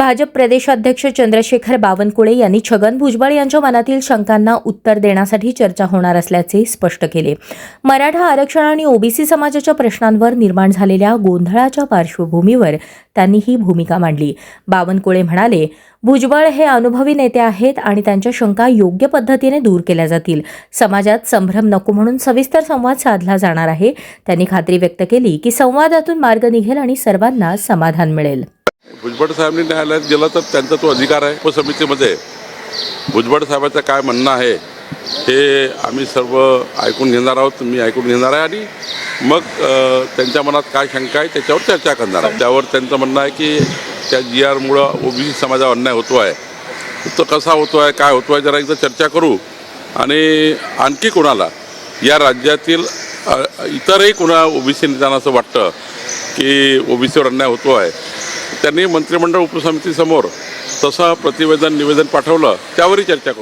भाजप प्रदेशाध्यक्ष चंद्रशेखर बावनकुळे यांनी छगन भुजबळ यांच्या मनातील शंकांना उत्तर देण्यासाठी चर्चा होणार असल्याचे स्पष्ट केले. मराठा आरक्षण आणि ओबीसी समाजाच्या प्रश्नांवर निर्माण झालेल्या गोंधळाच्या पार्श्वभूमीवर त्यांनी ही भूमिका मांडली. बावनकुळे म्हणाले भुजबळ हे अनुभवी नेते आहेत आणि त्यांच्या शंका योग्य पद्धतीने दूर केल्या जातील. समाजात संभ्रम नको म्हणून सविस्तर संवाद साधला जाणार आहे. त्यांनी खात्री व्यक्त केली की संवादातून मार्ग निघेल आणि सर्वांना समाधान मिळेल. भुजबळ साहेबांनी न्यायालयात गेलं तर त्यांचा तो अधिकार आहे. उपसमितीमध्ये. भुजबळ साहेबाचं काय म्हणणं आहे हे आम्ही सर्व ऐकून घेणार आहोत मी ऐकून घेणार आहे आणि मग त्यांच्या मनात काय शंका आहे त्याच्यावर चर्चा करणार आहे. त्यावर त्यांचं म्हणणं आहे की त्या जी आरमुळं ओबीसी समाजावर अन्याय होतो आहे. तो कसा होतो आहे काय होतो आहे जरा एकदा चर्चा करू. आणि आणखी कोणाला? या राज्यातील इतरही कोणा ओबीसी नेत्यांना असं वाटतं की ओबीसीवर अन्याय होतो आहे. त्यांनी मंत्रिमंडळ उपसमितीसमोर तसं प्रतिवेदन निवेदन पाठवलं त्यावरही चर्चा करू.